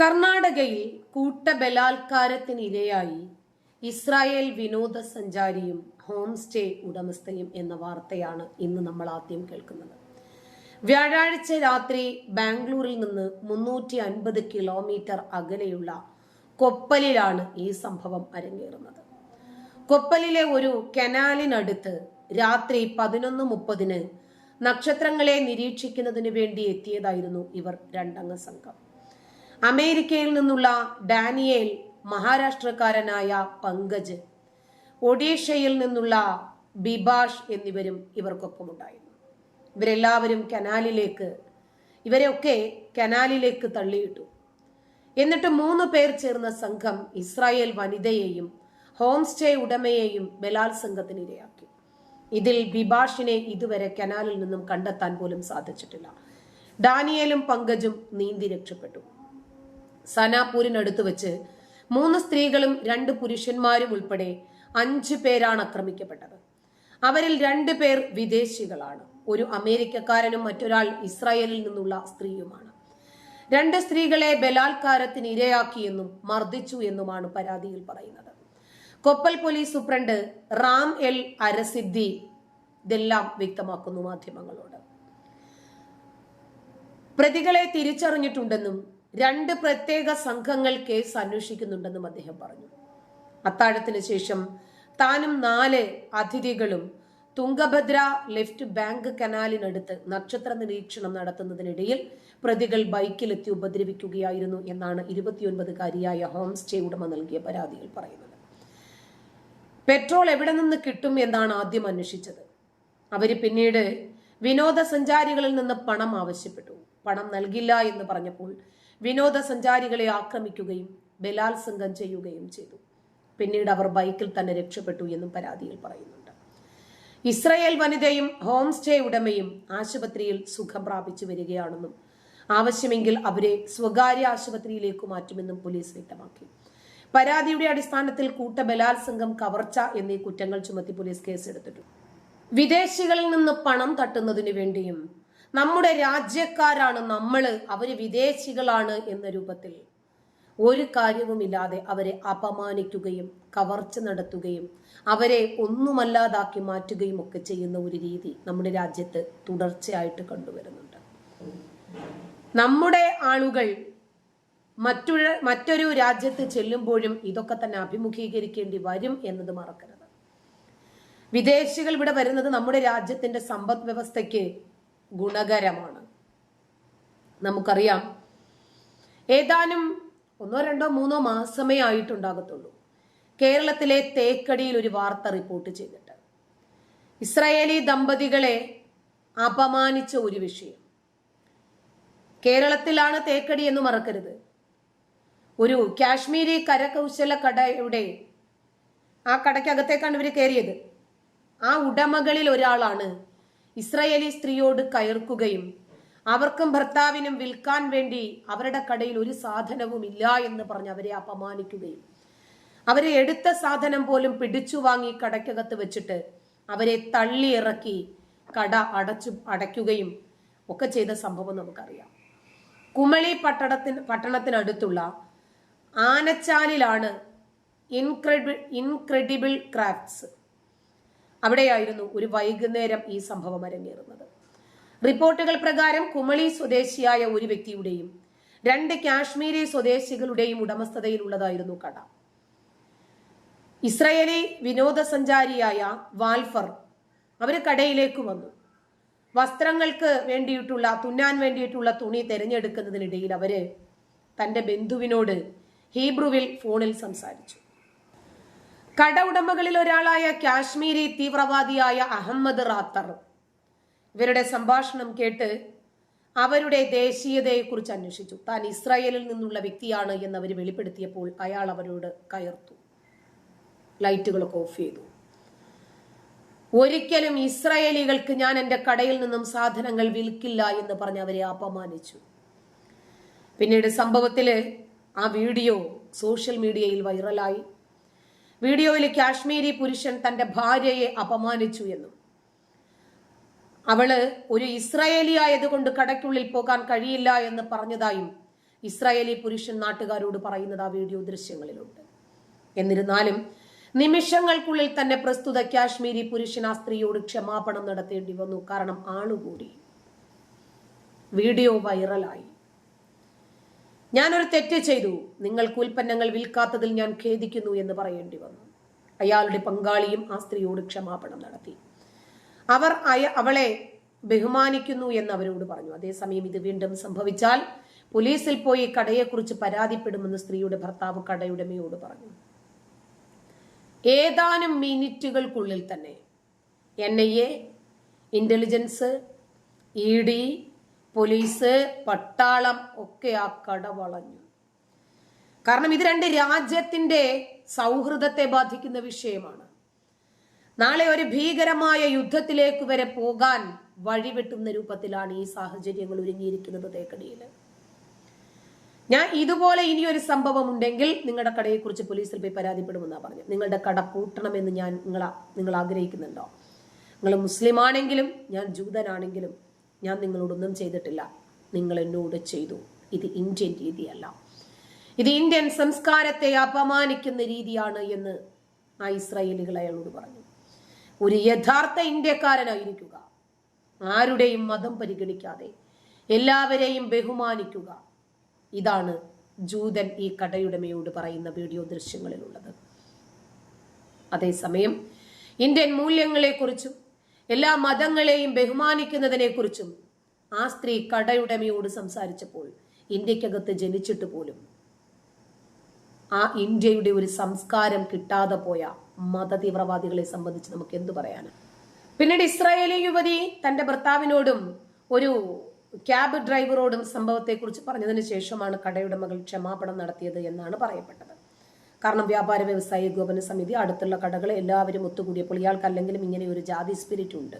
കർണാടകയിൽ കൂട്ടബലാത്കാരത്തിനിരയായി ഇസ്രായേൽ വിനോദസഞ്ചാരിയും ഹോം സ്റ്റേ ഉടമസ്ഥയും എന്ന വാർത്തയാണ് ഇന്ന് നമ്മൾ ആദ്യം കേൾക്കുന്നത്. വ്യാഴാഴ്ച രാത്രി ബാംഗ്ലൂരിൽ നിന്ന് മുന്നൂറ്റി അൻപത് കിലോമീറ്റർ അകലെയുള്ള കൊപ്പലിലാണ് ഈ സംഭവം അരങ്ങേറുന്നത്. കൊപ്പലിലെ ഒരു കനാലിനടുത്ത് രാത്രി പതിനൊന്ന് മുപ്പതിന് നക്ഷത്രങ്ങളെ നിരീക്ഷിക്കുന്നതിന് വേണ്ടി എത്തിയതായിരുന്നു ഇവർ രണ്ടംഗ സംഘം. അമേരിക്കയിൽ നിന്നുള്ള ഡാനിയേൽ മഹാരാഷ്ട്രക്കാരനായ പങ്കജ് ഒഡീഷയിൽ നിന്നുള്ള ബിബാഷ് എന്നിവരും ഇവർക്കൊപ്പം ഉണ്ടായിരുന്നു ഇവരെല്ലാവരും കനാലിലേക്ക് ഇവരെയൊക്കെ കനാലിലേക്ക് തള്ളിയിട്ടു. എന്നിട്ട് മൂന്ന് പേർ ചേർന്ന സംഘം ഇസ്രായേൽ വനിതയെയും ഹോം സ്റ്റേ ഉടമയെയും ബലാത്സംഗത്തിന് ഇരയാക്കി ഇതിൽ ബിബാഷിനെ ഇതുവരെ കനാലിൽ നിന്നും കണ്ടെത്താൻ പോലും സാധിച്ചിട്ടില്ല. ഡാനിയേലും പങ്കജും നീന്തി രക്ഷപ്പെട്ടു. സനാപൂരിനടുത്ത് വെച്ച് മൂന്ന് സ്ത്രീകളും രണ്ട് പുരുഷന്മാരും ഉൾപ്പെടെ അഞ്ചു പേരാണ് ആക്രമിക്കപ്പെട്ടത്. അവരിൽ രണ്ടു പേർ വിദേശികളാണ്. ഒരു അമേരിക്കക്കാരനും മറ്റൊരാൾ ഇസ്രായേലിൽ നിന്നുള്ള സ്ത്രീയുമാണ്. രണ്ട് സ്ത്രീകളെ ബലാത്കാരത്തിന് ഇരയാക്കിയെന്നും മർദ്ദിച്ചു എന്നുമാണ് പരാതിയിൽ പറയുന്നത്. Koppal police superintendent Ram L Arasiddhi ഇതെല്ലാം വ്യക്തമാക്കുന്നു മാധ്യമങ്ങളോട്. പ്രതികളെ തിരിച്ചറിഞ്ഞിട്ടുണ്ടെന്നും രണ്ട് പ്രത്യേക സംഘങ്ങൾ കേസ് അന്വേഷിക്കുന്നുണ്ടെന്നും അദ്ദേഹം പറഞ്ഞു. അത്താഴത്തിന് ശേഷം താനും നാല് അതിഥികളും തുംഗഭദ്ര ലെഫ്റ്റ് ബാങ്ക് കനാലിനടുത്ത് നക്ഷത്ര നിരീക്ഷണം നടത്തുന്നതിനിടയിൽ പ്രതികൾ ബൈക്കിലെത്തി ഉപദ്രവിക്കുകയായിരുന്നു എന്നാണ് ഇരുപത്തിയൊൻപതുകാരിയായ ഹോം സ്റ്റേ ഉടമ നൽകിയ പരാതിയിൽ പറയുന്നത്. പെട്രോൾ എവിടെ നിന്ന് കിട്ടും എന്നാണ് ആദ്യം അന്വേഷിച്ചത്. അവർ പിന്നീട് വിനോദസഞ്ചാരികളിൽ നിന്ന് പണം ആവശ്യപ്പെട്ടു. പണം നൽകില്ല എന്ന് പറഞ്ഞപ്പോൾ വിനോദസഞ്ചാരികളെ ആക്രമിക്കുകയും ബലാത്സംഗം ചെയ്യുകയും ചെയ്തു. പിന്നീട് അവർ ബൈക്കിൽ തന്നെ രക്ഷപ്പെട്ടു എന്നും പരാതിയിൽ പറയുന്നുണ്ട്. ഇസ്രയേൽ വനിതയും ഹോം സ്റ്റേ ഉടമയും ആശുപത്രിയിൽ സുഖം പ്രാപിച്ചു വരികയാണെന്നും ആവശ്യമെങ്കിൽ അവരെ സ്വകാര്യ ആശുപത്രിയിലേക്ക് മാറ്റുമെന്നും പോലീസ് വ്യക്തമാക്കി. പരാതിയുടെ അടിസ്ഥാനത്തിൽ കൂട്ട ബലാത്സംഗം കവർച്ച എന്നീ കുറ്റങ്ങൾ ചുമത്തി പോലീസ് കേസെടുത്തിട്ടുണ്ട്. വിദേശികളിൽ നിന്ന് പണം തട്ടുന്നതിനു വേണ്ടിയും നമ്മുടെ രാജ്യക്കാരാണ് നമ്മൾ അവർ വിദേശികളാണ് എന്ന രൂപത്തിൽ. ഒരു കാര്യവുമില്ലാതെ അവരെ അപമാനിക്കുകയും കവർച്ച നടത്തുകയും അവരെ ഒന്നുമല്ലാതാക്കി മാറ്റുകയും ഒക്കെ ചെയ്യുന്ന ഒരു രീതി നമ്മുടെ രാജ്യത്ത് തുടർച്ചയായിട്ട് കണ്ടുവരുന്നുണ്ട്. നമ്മുടെ ആളുകൾ മറ്റൊരു മറ്റൊരു രാജ്യത്ത് ചെല്ലുമ്പോഴും ഇതൊക്കെ തന്നെ അഭിമുഖീകരിക്കേണ്ടി വരും എന്നത് മറക്കരുത്. വിദേശികൾ ഇവിടെ വരുന്നത് നമ്മുടെ രാജ്യത്തിന്റെ സമ്പദ് വ്യവസ്ഥയ്ക്ക് ഗുണകരമാണ്. നമുക്കറിയാം ഏതാനും ഒന്നോ രണ്ടോ മൂന്നോ മാസമേ ആയിട്ടുണ്ടാകത്തുള്ളൂ. കേരളത്തിലെ തേക്കടിയിൽ ഒരു വാർത്ത റിപ്പോർട്ട് ചെയ്തിട്ട്. ഇസ്രായേലി ദമ്പതികളെ അപമാനിച്ച ഒരു വിഷയം. കേരളത്തിലാണ് തേക്കടി എന്ന് മറക്കരുത്. ഒരു കാശ്മീരി കരകൗശല കടയുടെ ആ കടയ്ക്കകത്തേക്കാണ് ഇവർ കയറിയത് ആ ഉടമകളിൽ ഒരാളാണ് ഇസ്രായേലി സ്ത്രീയോട് കയർക്കുകയും അവർക്കും ഭർത്താവിനും വിൽക്കാൻ വേണ്ടി അവരുടെ കടയിൽ ഒരു സാധനവും ഇല്ല എന്ന് പറഞ്ഞ് അവരെ അപമാനിക്കുകയും അവരെ എടുത്ത സാധനം പോലും പിടിച്ചു വാങ്ങി കടയ്ക്കകത്ത് വെച്ചിട്ട് അവരെ തള്ളി ഇറക്കി കട അടച്ചു അടയ്ക്കുകയും ഒക്കെ ചെയ്ത സംഭവം നമുക്കറിയാം. കുമളി പട്ടണത്തിന് പട്ടണത്തിനടുത്തുള്ള ആനച്ചാലിലാണ് ഇൻക്രെഡി ഇൻക്രെഡിബിൾ ക്രാഫ്റ്റ്സ് അവിടെയായിരുന്നു ഒരു വൈകുന്നേരം ഈ സംഭവം അരങ്ങേറുന്നത്. റിപ്പോർട്ടുകൾ പ്രകാരം കുമളി സ്വദേശിയായ ഒരു വ്യക്തിയുടെയും രണ്ട് കാശ്മീരി സ്വദേശികളുടെയും ഉടമസ്ഥതയിലുള്ളതായിരുന്നു കട. ഇസ്രയേലി വിനോദസഞ്ചാരിയായ വാൽഫർ അവർ കടയിലേക്ക് വന്നു. വസ്ത്രങ്ങൾക്ക് വേണ്ടിയിട്ടുള്ള തുന്നാൻ വേണ്ടിയിട്ടുള്ള തുണി തിരഞ്ഞെടുക്കുന്നതിനിടയിൽ അവർ തന്റെ ബന്ധുവിനോട് ഹീബ്രുവിൽ ഫോണിൽ സംസാരിച്ചു. കട ഉടമകളിൽ ഒരാളായ കാശ്മീരി തീവ്രവാദിയായ അഹമ്മദ് റാത്തർ. ഇവരുടെ സംഭാഷണം കേട്ട് അവരുടെ ദേശീയതയെക്കുറിച്ച് അന്വേഷിച്ചു. താൻ ഇസ്രായേലിൽ നിന്നുള്ള വ്യക്തിയാണ് എന്ന് അവർ വെളിപ്പെടുത്തിയപ്പോൾ അയാൾ അവരോട് കയർത്തു. ലൈറ്റുകളൊക്കെ ഓഫ് ചെയ്തു. ഒരിക്കലും ഇസ്രായേലികൾക്ക് ഞാൻ എന്റെ കടയിൽ നിന്നും സാധനങ്ങൾ വിൽക്കില്ല എന്ന് പറഞ്ഞ് അവരെ അപമാനിച്ചു. പിന്നീട് സംഭവത്തിൽ ആ വീഡിയോ സോഷ്യൽ മീഡിയയിൽ വൈറലായി. വീഡിയോയിൽ കാശ്മീരി പുരുഷൻ തന്റെ ഭാര്യയെ അപമാനിച്ചു എന്നും. അവൾ ഒരു ഇസ്രായേലി ആയതുകൊണ്ട് കടയ്ക്കുള്ളിൽ പോകാൻ കഴിയില്ല എന്ന് പറഞ്ഞതായും ഇസ്രായേലി പുരുഷൻ നാട്ടുകാരോട് പറയുന്നത് ആ വീഡിയോ ദൃശ്യങ്ങളിലുണ്ട്. എന്നിരുന്നാലും നിമിഷങ്ങൾക്കുള്ളിൽ തന്നെ പ്രസ്തുത കാശ്മീരി പുരുഷൻ ആ സ്ത്രീയോട് ക്ഷമാപണം നടത്തേണ്ടി വന്നു. കാരണം ആളുകൂടി. വീഡിയോ വൈറലായി. ഞാനൊരു തെറ്റ് ചെയ്തു. നിങ്ങൾക്ക് ഉൽപ്പന്നങ്ങൾ വിൽക്കാത്തതിൽ ഞാൻ ഖേദിക്കുന്നു എന്ന് പറയേണ്ടി വന്നു. അയാളുടെ പങ്കാളിയും ആ സ്ത്രീയോട് ക്ഷമാപണം നടത്തി. അവർ അയ അവളെ ബഹുമാനിക്കുന്നു എന്ന് അവരോട് പറഞ്ഞു. അതേസമയം ഇത് വീണ്ടും സംഭവിച്ചാൽ പോലീസിൽ പോയി കടയെക്കുറിച്ച് പരാതിപ്പെടുമെന്ന് സ്ത്രീയുടെ ഭർത്താവ് കടയുടമയോട് പറഞ്ഞു. ഏതാനും മിനിറ്റുകൾക്കുള്ളിൽ തന്നെ N I A intelligence E D police പട്ടാളം ഒക്കെ ആ കട വളഞ്ഞു. കാരണം ഇത് രണ്ട് രാജ്യത്തിന്റെ സൗഹൃദത്തെ ബാധിക്കുന്ന വിഷയമാണ്. നാളെ ഒരു ഭീകരമായ യുദ്ധത്തിലേക്ക് വരെ പോകാൻ വഴിവെട്ടുന്ന രൂപത്തിലാണ് ഈ സാഹചര്യങ്ങൾ ഒരുങ്ങിയിരിക്കുന്നത് തേക്കടിയിൽ. ഞാൻ ഇതുപോലെ ഇനിയൊരു സംഭവം ഉണ്ടെങ്കിൽ നിങ്ങളുടെ കടയെക്കുറിച്ച് പോലീസിൽ പോയി പരാതിപ്പെടുമെന്നാണ് പറഞ്ഞു നിങ്ങളുടെ കട പൂട്ടണമെന്ന് ഞാൻ നിങ്ങളാ നിങ്ങൾ ആഗ്രഹിക്കുന്നുണ്ടോ? നിങ്ങൾ മുസ്ലിം ആണെങ്കിലും ഞാൻ ജൂതനാണെങ്കിലും ഞാൻ നിങ്ങളോടൊന്നും ചെയ്തിട്ടില്ല. നിങ്ങൾ എന്നോട് ചെയ്തു. ഇത് ഇന്ത്യൻ രീതിയല്ല. ഇത് ഇന്ത്യൻ സംസ്കാരത്തെ അപമാനിക്കുന്ന രീതിയാണ് എന്ന് ആ ഇസ്രായേലികൾ അയാളോട് പറഞ്ഞു. ഒരു യഥാർത്ഥ ഇന്ത്യക്കാരനായിരിക്കുക. ആരുടെയും മതം പരിഗണിക്കാതെ എല്ലാവരെയും ബഹുമാനിക്കുക. ഇതാണ് ജൂതൻ ഈ കടയുടമയോട് പറയുന്ന വീഡിയോ ദൃശ്യങ്ങളിലുള്ളത്. അതേസമയം ഇന്ത്യൻ മൂല്യങ്ങളെക്കുറിച്ചും എല്ലാ മതങ്ങളെയും ബഹുമാനിക്കുന്നതിനെക്കുറിച്ചും ആ സ്ത്രീ കടയുടമയോട് സംസാരിച്ചപ്പോൾ ഇന്ത്യക്കകത്ത് ജനിച്ചിട്ട് പോലും ആ ഇന്ത്യയുടെ ഒരു സംസ്കാരം കിട്ടാതെ പോയ മത തീവ്രവാദികളെ സംബന്ധിച്ച് നമുക്ക് എന്തു പറയാനാണ് പിന്നീട് ഇസ്രായേലി യുവതി തന്റെ ഭർത്താവിനോടും ഒരു ക്യാബ് ഡ്രൈവറോടും സംഭവത്തെക്കുറിച്ച് പറഞ്ഞതിന് ശേഷമാണ് കടയുടമകൾ ക്ഷമാപണം നടത്തിയത് എന്നാണ് പറയപ്പെട്ടത്. കാരണം വ്യാപാര വ്യവസായ ഏകോപന സമിതി അടുത്തുള്ള കടകൾ എല്ലാവരും ഒത്തുകൂടിയപ്പോൾ ഇയാൾക്ക് അല്ലെങ്കിലും ഇങ്ങനെ ഒരു ജാതി സ്പിരിറ്റ് ഉണ്ട്.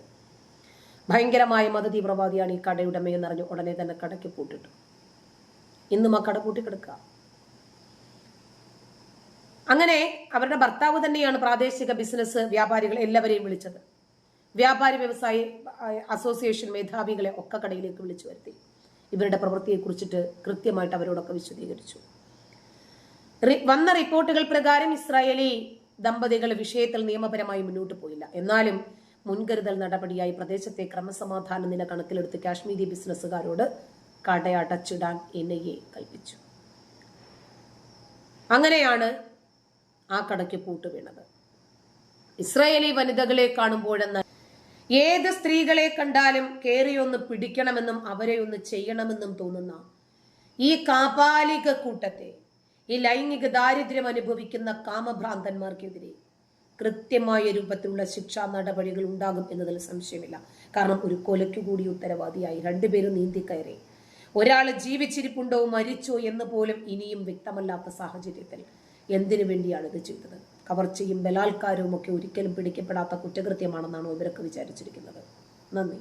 ഭയങ്കരമായ മത തീവ്രവാദിയാണ് ഈ കടയുടമയെന്ന് അറിഞ്ഞു ഉടനെ തന്നെ കടയ്ക്ക് പൂട്ടിട്ടു. ഇന്നും ആ കട പൂട്ടിക്കിടക്കുക. അങ്ങനെ അവരുടെ ഭർത്താവ് തന്നെയാണ് പ്രാദേശിക ബിസിനസ് വ്യാപാരികൾ എല്ലാവരെയും വിളിച്ചത്. വ്യാപാരി വ്യവസായി അസോസിയേഷൻ മേധാവികളെ ഒക്കെ കടയിലേക്ക് വിളിച്ചു വരുത്തി. ഇവരുടെ പ്രവൃത്തിയെ കുറിച്ചിട്ട് കൃത്യമായിട്ട് അവരോടൊക്കെ വിശദീകരിച്ചു. വന്ന റിപ്പോർട്ടുകൾ പ്രകാരം ഇസ്രായേലി ദമ്പതികൾ വിഷയത്തിൽ നിയമപരമായി മുന്നോട്ട് പോയില്ല. എന്നാലും മുൻകരുതൽ നടപടിയായി പ്രദേശത്തെ ക്രമസമാധാന നില കണക്കിലെടുത്ത് കാശ്മീരി ബിസിനസ്സുകാരോട് കടയടച്ചിടാൻ എൻ ഐ എ കൽപ്പിച്ചു. അങ്ങനെയാണ് ആ കടയ്ക്ക് പൂട്ട് വീണത്. ഇസ്രായേലി വനിതകളെ കാണുമ്പോഴെന്ന ഏത് സ്ത്രീകളെ കണ്ടാലും കയറിയൊന്ന് പിടിക്കണമെന്നും അവരെ ഒന്ന് ചെയ്യണമെന്നും തോന്നുന്ന ഈ കാപാലിക കൂട്ടത്തെ ഈ ലൈംഗിക ദാരിദ്ര്യം അനുഭവിക്കുന്ന കാമഭ്രാന്തന്മാർക്കെതിരെ കൃത്യമായ രൂപത്തിലുള്ള ശിക്ഷാ നടപടികൾ ഉണ്ടാകും എന്നതിൽ സംശയമില്ല. കാരണം ഒരു കൊലയ്ക്കു കൂടി ഉത്തരവാദിയായി. രണ്ടുപേരും നീന്തിക്കയറി ഒരാൾ ജീവിച്ചിരിപ്പുണ്ടോ മരിച്ചോ എന്ന് പോലും ഇനിയും വ്യക്തമല്ലാത്ത സാഹചര്യത്തിൽ എന്തിനു വേണ്ടിയാണ് ഇത് ചെയ്തത്? കവർച്ചയും ബലാത്കാരവും ഒക്കെ ഒരിക്കലും പിടിക്കപ്പെടാത്ത കുറ്റകൃത്യമാണെന്നാണ് ഇവരൊക്കെ വിചാരിച്ചിരിക്കുന്നത്? നന്ദി.